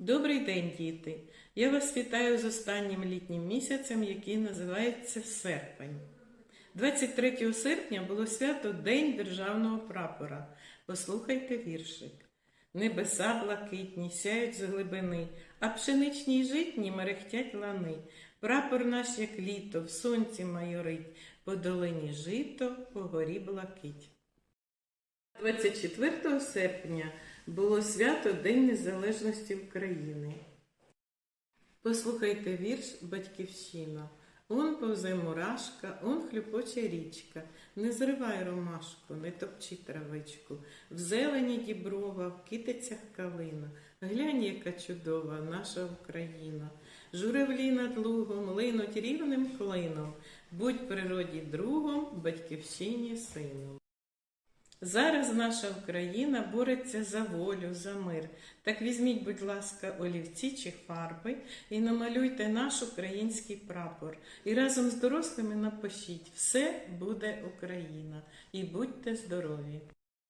Добрий день, діти! Я вас вітаю з останнім літнім місяцем, який називається серпень. 23 серпня було свято День Державного прапора. Послухайте віршик. Небеса блакитні сяють з глибини, а пшеничні й житні мерехтять лани. Прапор наш, як літо, в сонці майорить, по долині жито, по горі блакить. 24 серпня було свято День Незалежності України. Послухайте вірш Батьківщина. Он повзе мурашка, он хлюпоче річка. Не зривай ромашку, не топчи травичку. В зелені діброва, в китицях калина. Глянь, яка чудова наша Україна. Журавлі над лугом линуть рівним клином. Будь природі другом, батьківщині сином. Зараз наша Україна бореться за волю, за мир. Так візьміть, будь ласка, олівці чи фарби і намалюйте наш український прапор. І разом з дорослими напишіть Все буде Україна. І будьте здорові!